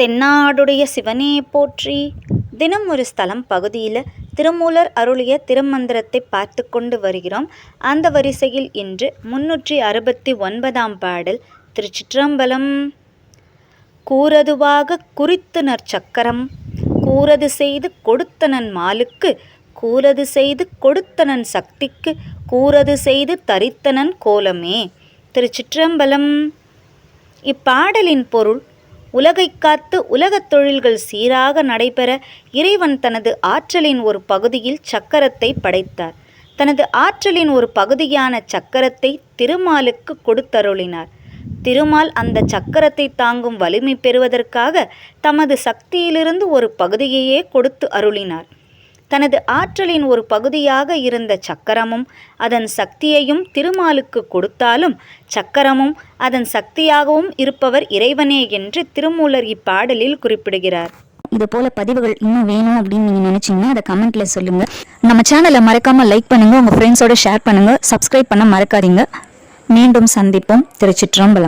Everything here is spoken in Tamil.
தென்னாடுடைய சிவனே போற்றி. தினம் ஒரு ஸ்தலம் பகுதியில் திருமூலர் அருளிய திருமந்திரத்தை பார்த்து கொண்டு வருகிறோம். அந்த வரிசையில் இன்று முன்னூற்றி அறுபத்தி ஒன்பதாம் பாடல் திருச்சிற்றம்பலம். கூறதுவாக குறித்துனர் சக்கரம் கூறது செய்து கொடுத்தனன் மாலுக்கு கூறது செய்து கொடுத்தனன் சக்திக்கு கூறது செய்து தரித்தனன் கோலமே. திருச்சிற்றம்பலம். இப்பாடலின் பொருள் உலகை காத்து உலகத் தொழில்கள் சீராக நடைபெற இறைவன் தனது ஆற்றலின் ஒரு பகுதியில் சக்கரத்தை படைத்தார். தனது ஆற்றலின் ஒரு பகுதியான சக்கரத்தை திருமாலுக்கு கொடுத்தருளினார். திருமால் அந்த சக்கரத்தை தாங்கும் வலிமை பெறுவதற்காக தமது சக்தியிலிருந்து ஒரு பகுதியையே கொடுத்து அருளினார். தனது ஆற்றலின் ஒரு பகுதியாக இருந்த சக்கரமும் அதன் சக்தியையும் திருமாலுக்கு கொடுத்தாலும் சக்கரமும் அதன் சக்தியாகவும் இருப்பவர் இறைவனே என்று திருமூலர் இப்பாடலில் குறிப்பிடுகிறார். இது போல பதிவுகள் இன்னும் வேணும் அப்படின்னு நீங்க நினைச்சீங்கன்னா அதை கமெண்ட்ல சொல்லுங்க. நம்ம சேனலை மறக்காம லைக் பண்ணுங்க உங்க ஃப்ரெண்ட்ஸோட ஷேர் பண்ணுங்க சப்ஸ்கிரைப் பண்ண மறக்காதீங்க. மீண்டும் சந்திப்போம். திருச்சிற்றம்பலம்.